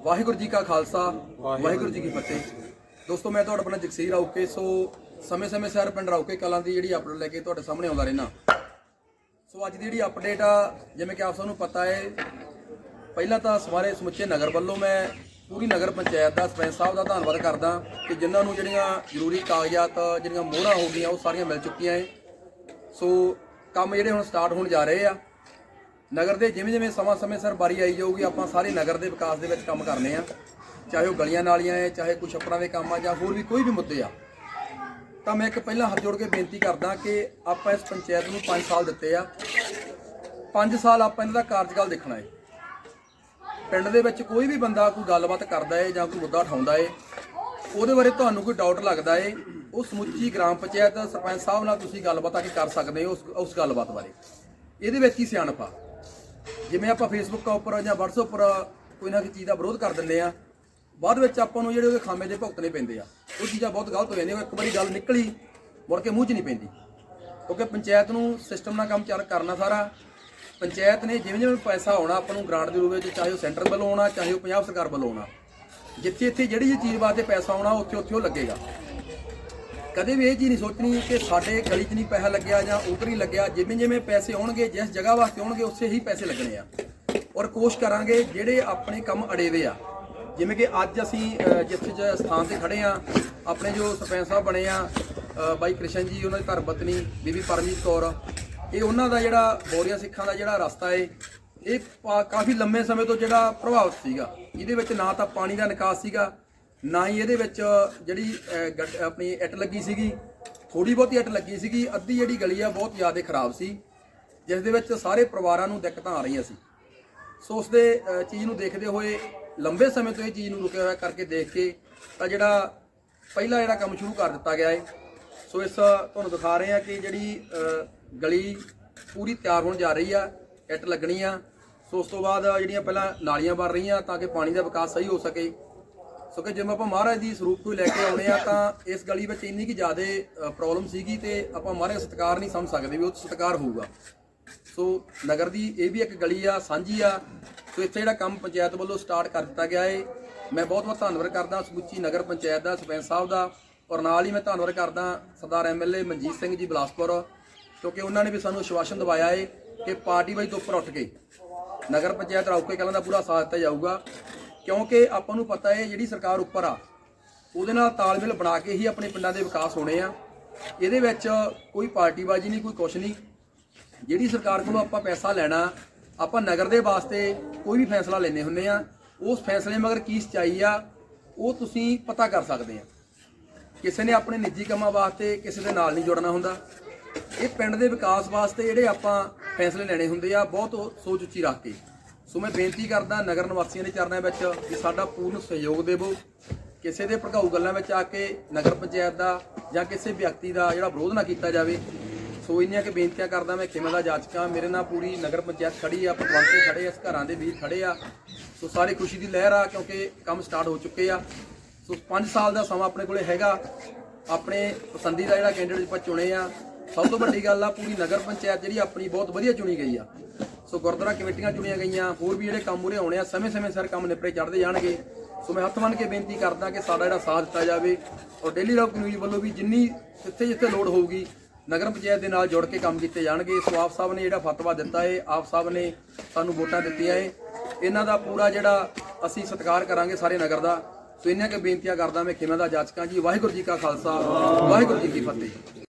ਵਾਹਿਗੁਰੂ ਜੀ ਕਾ ਖਾਲਸਾ ਵਾਹਿਗੁਰੂ ਜੀ ਕੀ ਫਤਿਹ। ਦੋਸਤੋ ਮੈਂ ਤੁਹਾਡਾ ਆਪਣਾ ਜਗਸੀਰ ਰੌਕੇ ਸੋ ਸਮੇਂ-ਸਮੇਂ ਸਿਰ ਪਿੰਡ ਰੌਕੇ ਕਲਾਂ ਦੀ ਜਿਹੜੀ ਅਪਡੇਟ ਲੈ ਕੇ ਤੁਹਾਡੇ ਸਾਹਮਣੇ ਆਉਂਦਾ ਰਹਿਣਾ ਸੋ ਅੱਜ ਦੀ ਜਿਹੜੀ ਅਪਡੇਟ ਆ ਜਿਵੇਂ ਕਿ ਆਪ ਸਭ ਨੂੰ ਪਤਾ ਹੈ ਪਹਿਲਾਂ ਤਾਂ ਸਵਾਰੇ ਸਮੁੱਚੇ ਨਗਰ ਵੱਲੋਂ ਮੈਂ ਪੂਰੀ ਨਗਰ ਪੰਚਾਇਤ ਦਾ ਸਰਪੰਚ ਸਾਹਿਬ ਦਾ ਧੰਨਵਾਦ ਕਰਦਾ ਕਿ ਜਿਨ੍ਹਾਂ ਨੂੰ ਜਿਹੜੀਆਂ ਜ਼ਰੂਰੀ ਕਾਗਜ਼ਾਤ ਜਿਹੜੀਆਂ ਮੋਹਰਾਂ ਹੋ ਗਈਆਂ ਉਹ ਸਾਰੀਆਂ ਮਿਲ ਚੁੱਕੀਆਂ ਹੈ ਸੋ ਕੰਮ ਜਿਹੜੇ ਹੁਣ ਸਟਾਰਟ ਹੋਣ ਜਾ ਰਹੇ ਆ ਨਗਰ ਦੇ ਜਿਵੇਂ ਜਿਵੇਂ ਸਮਾਂ ਸਮੇਂ ਸਰ ਬਾਰੀ ਆਈ ਜਾਊਗੀ, ਆਪਾਂ ਸਾਰੇ ਨਗਰ ਦੇ ਵਿਕਾਸ ਦੇ ਵਿੱਚ ਕੰਮ ਕਰਨੇ ਆ। ਚਾਹੇ ਉਹ ਗਲੀਆਂ ਨਾਲੀਆਂ ਹੈ ਚਾਹੇ ਕੋਈ ਛੱਪੜਾਂ ਦੇ ਕੰਮ ਆ, ਜਾਂ ਹੋਰ ਵੀ ਕੋਈ ਵੀ ਮੁੱਦੇ ਆ। ਤਾਂ ਮੈਂ ਇੱਕ ਪਹਿਲਾਂ ਹੱਥ ਜੋੜ ਕੇ ਬੇਨਤੀ ਕਰਦਾ ਕਿ ਆਪਾਂ ਇਸ ਪੰਚਾਇਤ ਨੂੰ 5 ਸਾਲ ਦਿੱਤੇ ਆ। 5 ਸਾਲ ਆਪਾਂ ਇਹਨਾਂ ਦਾ ਕਾਰਜਕਾਲ ਦੇਖਣਾ ਹੈ ਪਿੰਡ ਦੇ ਵਿੱਚ ਕੋਈ ਵੀ ਬੰਦਾ ਕੋਈ ਗੱਲਬਾਤ ਕਰਦਾ ਹੈ ਜਾਂ ਕੋਈ ਮੁੱਦਾ ਉਠਾਉਂਦਾ ਹੈ ਉਹਦੇ ਬਾਰੇ ਤੁਹਾਨੂੰ ਕੋਈ ਡਾਊਟ ਲੱਗਦਾ ਹੈ ਉਹ ਸਮੁੱਚੀ ਗ੍ਰਾਮ ਪੰਚਾਇਤ ਸਰਪੰਚ ਸਾਹਿਬ ਨਾਲ ਤੁਸੀਂ ਗੱਲਬਾਤ ਆ ਕੇ ਕਰ ਸਕਦੇ ਹੋ ਉਸ ਉਸ ਗੱਲਬਾਤ ਬਾਰੇ। ਇਹਦੇ ਵਿੱਚ ਹੀ ਸਿਆਣਪ ਆ। ਜਿਵੇਂ ਆਪਾਂ ਫੇਸਬੁੱਕ ਉੱਪਰ ਜਾਂ WhatsApp ਉੱਪਰ ਕੋਈ ਨਾ ਕੋਈ ਚੀਜ਼ ਦਾ ਵਿਰੋਧ ਕਰ ਦਿੰਦੇ ਆ। ਬਾਅਦ ਵਿੱਚ ਆਪਾਂ ਨੂੰ ਜਿਹੜੇ ਉਹਦੇ ਖਾਮੇ ਦੇ ਭੁਗਤਣੇ ਪੈਂਦੇ ਆ, ਉਹ ਚੀਜ਼ਾਂ ਬਹੁਤ ਗਲਤ ਹੋ ਜਾਂਦੀਆਂ, ਇੱਕ ਵਾਰੀ ਗੱਲ ਨਿਕਲੀ, ਮੁੜ ਕੇ ਮੂੰਹ 'ਚ ਨਹੀਂ ਪੈਂਦੀ। ਕਿਉਂਕਿ ਪੰਚਾਇਤ ਨੂੰ ਸਿਸਟਮ ਨਾਲ ਕੰਮ ਚੱਲ ਕਰਨਾ ਸਾਰਾ। ਪੰਚਾਇਤ ਨੇ ਜਿਵੇਂ ਜਿਵੇਂ ਪੈਸਾ ਆਉਣਾ, ਆਪਾਂ ਨੂੰ ਗ੍ਰਾਂਟ ਦੇ ਰੂਪ ਵਿੱਚ ਚਾਹੇ ਉਹ ਸੈਂਟਰ ਵੱਲੋਂ ਆਉਣਾ, ਚਾਹੇ ਉਹ ਪੰਜਾਬ ਸਰਕਾਰ ਵੱਲੋਂ ਆਉਣਾ ਜਿੱਥੇ ਇੱਥੇ ਜਿਹੜੀ ਜਿਹੜੀ ਚੀਜ਼ ਵਾਸਤੇ ਪੈਸਾ ਆਉਣਾ ਉੱਥੇ ਉੱਥੇ ਉਹ ਲੱਗੇਗਾ। ਕਦੇ ਵੀ ਇਹ ਚੀਜ਼ ਨਹੀਂ ਸੋਚਣੀ ਕਿ ਸਾਡੇ ਗਲੀ 'ਚ ਨਹੀਂ ਪੈਸਾ ਲੱਗਿਆ ਜਾਂ ਉਧਰ ਹੀ ਲੱਗਿਆ। ਜਿਵੇਂ ਜਿਵੇਂ ਪੈਸੇ ਆਉਣਗੇ ਜਿਸ ਜਗ੍ਹਾ ਵਾਸਤੇ ਆਉਣਗੇ ਉਸੇ ਹੀ ਪੈਸੇ ਲੱਗਣੇ ਆ। ਔਰ ਕੋਸ਼ਿਸ਼ ਕਰਾਂਗੇ ਜਿਹੜੇ ਆਪਣੇ ਕੰਮ ਅੜੇਵੇ ਆ। ਜਿਵੇਂ ਕਿ ਅੱਜ ਅਸੀਂ ਅਹ, ਜਿਸ ਜ- ਸਥਾਨ ਤੇ ਖੜੇ ਆ ਆਪਣੇ ਜੋ ਸਰਪੰਚ ਸਾਹਿਬ ਬਣੇ ਆ ਬਾਈ ਕ੍ਰਿਸ਼ਨ ਜੀ ਉਹਨਾਂ ਦੀ ਧਰਮ ਪਤਨੀ ਬੀਬੀ ਪਰਮਜੀਤ ਕੌਰ ਇਹ ਉਹਨਾਂ ਦਾ ਜਿਹੜਾ ਬੋਰੀਆ ਸਿੱਖਾਂ ਦਾ ਜਿਹੜਾ ਰਸਤਾ ਏ ਇਹ ਕਾਫੀ ਲੰਮੇ ਸਮੇਂ ਤੋਂ ਜਿਹੜਾ ਪ੍ਰਭਾਵਿਤ ਸੀਗਾ। ਇਹਦੇ ਵਿੱਚ ਨਾ ਤਾਂ ਪਾਣੀ ਦਾ ਨਿਕਾਸ ਸੀਗਾ ਨਾ ਹੀ ਇਹਦੇ ਵਿੱਚ ਜਿਹੜੀ ਗੱਡ- ਆਪਣੀ ਇੱਟ ਲੱਗੀ ਸੀਗੀ ਥੋੜੀ ਬਹੁਤੀ ਇੱਟ ਲੱਗੀ ਸੀਗੀ, ਅੱਧੀ ਜਿਹੜੀ ਗਲੀ ਆ ਬਹੁਤ ਜ਼ਿਆਦਾ ਖਰਾਬ ਸੀ, ਜਿਸ ਦੇ ਵਿੱਚ ਸਾਰੇ ਪਰਿਵਾਰਾਂ ਨੂੰ ਦਿੱਕਤਾਂ ਆ ਰਹੀਆਂ ਸੀ। ਸੋ ਉਸ ਦੇ ਚੀਜ਼ ਨੂੰ ਦੇਖਦੇ ਹੋਏ, ਲੰਬੇ ਸਮੇਂ ਤੋਂ ਇਹ ਚੀਜ਼ ਨੂੰ ਰੁਕਿਆ ਹੋਇਆ ਕਰਕੇ ਦੇਖ ਕੇ, ਤਾਂ ਜਿਹੜਾ ਪਹਿਲਾ ਜਿਹੜਾ ਕੰਮ ਸ਼ੁਰੂ ਕਰ ਦਿੱਤਾ ਗਿਆ ਹੈ ਸੋ ਇਸ, ਤੁਹਾਨੂੰ ਦਿਖਾ ਰਹੇ ਆ ਕਿ ਜਿਹੜੀ ਗਲੀ ਪੂਰੀ ਤਿਆਰ ਹੋਣ ਜਾ ਰਹੀ ਆ, ਇੱਟ ਲੱਗਣੀ ਆ। ਸੋ ਉਸ ਤੋਂ ਬਾਅਦ ਜਿਹੜੀਆਂ ਪਹਿਲਾਂ ਨਾਲੀਆਂ ਬਣ ਰਹੀਆਂ ਤਾਂ ਕਿ ਪਾਣੀ ਦਾ ਵਿਕਾਸ ਸਹੀ ਹੋ ਸਕੇ। ਸੋ ਕਿ ਜਿਵੇਂ ਆਪਾਂ ਮਹਾਰਾਜ ਦੀ ਸਰੂਪ ਤੋਂ ਲੈ ਕੇ ਆਉਣੇ ਆ ਤਾਂ ਇਸ ਗਲੀ ਵਿੱਚ ਇੰਨੀ ਕਿ ਜ਼ਿਆਦਾ ਪ੍ਰੋਬਲਮ ਸੀਗੀ ਤੇ ਆਪਾਂ ਮਹਾਰਾਜ ਦਾ ਸਤਿਕਾਰ ਨਹੀਂ ਸਮਝ ਸਕਦੇ ਵੀ ਉਹ 'ਚ ਸਤਿਕਾਰ ਹੋਊਗਾ। ਸੋ ਨਗਰ ਦੀ ਇਹ ਵੀ ਇੱਕ ਗਲੀ ਆ, ਸਾਂਝੀ ਆ। ਸੋ ਇੱਥੇ ਜਿਹੜਾ ਕੰਮ ਪੰਚਾਇਤ ਵੱਲੋਂ ਸਟਾਰਟ ਕਰ ਦਿੱਤਾ ਗਿਆ ਏ। ਮੈਂ ਬਹੁਤ ਬਹੁਤ ਧੰਨਵਾਦ ਕਰਦਾ ਸਮੁੱਚੀ ਨਗਰ ਪੰਚਾਇਤ ਦਾ, ਸਰਪੰਚ ਸਾਹਿਬ ਦਾ ਔਰ ਨਾਲ ਹੀ ਮੈਂ ਧੰਨਵਾਦ ਕਰਦਾ ਸਰਦਾਰ ਐਮਐਲਏ ਮਨਜੀਤ ਸਿੰਘ ਜੀ ਬਲਾਸਪੁਰ ਕਿਉਂਕਿ ਉਹਨਾਂ ਨੇ ਵੀ ਸਾਨੂੰ ਆਸ਼ਵਾਸਨ ਦਿਵਾਇਆ ਏ ਕਿ ਪਾਰਟੀ ਵਾਈਜ਼ ਤੋਂ ਉੱਪਰ ਉੱਠ ਕੇ ਨਗਰ ਪੰਚਾਇਤ ਰੌਕੇ ਕਲਾਂ ਦਾ ਪੂਰਾ ਸਾਥ ਦਿੱਤਾ ਜਾਊਗਾ। ਕਿਉਂਕਿ ਆਪਾਂ ਨੂੰ ਪਤਾ ਹੈ ਜਿਹੜੀ ਸਰਕਾਰ ਉੱਪਰ ਆ, ਉਹਦੇ ਨਾਲ ਤਾਲਮੇਲ ਬਣਾ ਕੇ ਹੀ ਆਪਣੇ ਪਿੰਡਾਂ ਦੇ ਵਿਕਾਸ ਹੋਣੇ ਆ। ਇਹਦੇ ਵਿੱਚ ਕੋਈ ਪਾਰਟੀਬਾਜ਼ੀ ਨਹੀਂ, ਕੋਈ ਕੁਛ ਨਹੀਂ। ਜਿਹੜੀ ਸਰਕਾਰ ਕੋਲੋਂ ਆਪਾਂ ਪੈਸਾ ਲੈਣਾ, ਆਪਾਂ ਨਗਰ ਦੇ ਵਾਸਤੇ ਕੋਈ ਵੀ ਫੈਸਲਾ ਲੈਣੇ ਹੁੰਨੇ ਆ। ਉਸ ਫੈਸਲੇ ਮਗਰ ਕੀ ਸਚਾਈ ਆ, ਉਹ ਤੁਸੀਂ ਪਤਾ ਕਰ ਸਕਦੇ ਆ। ਕਿਸੇ ਨੇ ਆਪਣੇ ਨਿੱਜੀ ਕੰਮਾਂ ਵਾਸਤੇ ਕਿਸੇ ਦੇ ਨਾਲ ਨਹੀਂ ਜੁੜਨਾ ਹੁੰਦਾ। ਇਹ ਪਿੰਡ ਦੇ ਵਿਕਾਸ ਵਾਸਤੇ ਜਿਹੜੇ ਆਪਾਂ ਫੈਸਲੇ ਲੈਣੇ ਹੁੰਦੇ ਆ, ਬਹੁਤ ਸੋਚ ਉੱਚੀ ਰੱਖ ਕੇ। ਸੋ ਮੈਂ ਬੇਨਤੀ ਕਰਦਾ ਨਗਰ ਨਿਵਾਸੀਆਂ ਦੇ ਚਰਨਾਂ ਵਿੱਚ ਕਿ ਸਾਡਾ ਪੂਰਨ ਸਹਿਯੋਗ ਦੇਵੋ। ਕਿਸੇ ਦੇ ਭੜਕਾਊ ਗੱਲਾਂ ਵਿੱਚ ਆ ਕੇ ਨਗਰ ਪੰਚਾਇਤ ਦਾ ਜਾਂ ਕਿਸੇ ਵਿਅਕਤੀ ਦਾ ਜਿਹੜਾ ਵਿਰੋਧ ਨਾ ਕੀਤਾ ਜਾਵੇ, ਸੋ ਇੰਨੀਆਂ ਕਿ ਬੇਨਤੀਆਂ ਕਰਦਾ ਮੈਂ ਕਿਵੇਂ ਦਾ ਜਾਚਕਾਂ, ਮੇਰੇ ਨਾਲ ਪੂਰੀ ਨਗਰ ਪੰਚਾਇਤ ਖੜੀ ਆ ਪਟਵੰਤੇ ਖੜੇ ਆ ਘਰਾਂ ਦੇ ਵੀਰ ਖੜੇ ਆ। ਸੋ ਸਾਰੇ ਖੁਸ਼ੀ ਦੀ ਲਹਿਰ ਆ ਕਿਉਂਕਿ ਕੰਮ ਸਟਾਰਟ ਹੋ ਚੁੱਕੇ ਆ। ਸੋ 5 ਸਾਲ ਦਾ ਸਮਾਂ ਆਪਣੇ ਕੋਲੇ ਹੈਗਾ। ਆਪਣੇ ਪਸੰਦੀਦਾ ਜਿਹੜਾ ਕੈਂਡੀਡੇਟ ਆਪਾਂ ਚੁਣੇ ਆ। ਸਭ ਤੋਂ ਵੱਡੀ ਗੱਲ ਆ ਪੂਰੀ ਨਗਰ ਪੰਚਾਇਤ ਜਿਹੜੀ ਆਪਣੀ ਬਹੁਤ ਵਧੀਆ ਚੁਣੀ ਗਈ ਆ। ਸੋ ਗੁਰਦੁਆਰਾ ਕਮੇਟੀਆਂ ਚੁਣੀਆਂ ਗਈਆਂ, ਹੋਰ ਵੀ ਜਿਹੜੇ ਕੰਮ ਉਰੇ ਆਉਣੇ ਆ ਸਮੇਂ-ਸਮੇਂ ਸਿਰ ਕੰਮ ਨਿਪਰੇ ਚੜਦੇ ਜਾਣਗੇ। ਸੋ ਮੈਂ ਹੱਥ ਮੰਨ ਕੇ ਬੇਨਤੀ ਕਰਦਾ ਕਿ ਸਾਡਾ ਜਿਹੜਾ ਸਾਥ ਦਿੱਤਾ ਜਾਵੇ ਔਰ ਡੇਲੀ ਰੌਕ ਨਿਊਜ਼ ਵੱਲੋਂ ਵੀ ਜਿੰਨੀ ਜਿੱਥੇ ਜਿੱਥੇ ਲੋੜ ਹੋਊਗੀ, ਨਗਰ ਪੰਚਾਇਤ ਦੇ ਨਾਲ ਜੁੜ ਕੇ ਕੰਮ ਕੀਤੇ ਜਾਣਗੇ। ਸੋ ਆਪ ਸਾਹਿਬ ਨੇ ਜਿਹੜਾ ਫਤਵਾ ਦਿੱਤਾ ਹੈ ਆਪ ਸਾਹਿਬ ਨੇ ਸਾਨੂੰ ਵੋਟਾਂ ਦਿੱਤੀਆਂ ਹੈ ਇਹਨਾਂ ਦਾ ਪੂਰਾ ਜਿਹੜਾ ਅਸੀਂ ਸਤਿਕਾਰ ਕਰਾਂਗੇ ਸਾਰੇ ਨਗਰ ਦਾ। ਸੋ ਇੰਨੀਆਂ ਕਿ ਬੇਨਤੀਆਂ ਕਰਦਾ ਮੈਂ ਕਿਵੇਂ ਦਾ ਜਾਚਕਾਂ ਜੀ, ਵਾਹਿਗੁਰੂ ਜੀ ਕਾ ਖਾਲਸਾ, ਵਾਹਿਗੁਰੂ ਜੀ ਕੀ ਫਤਿਹ।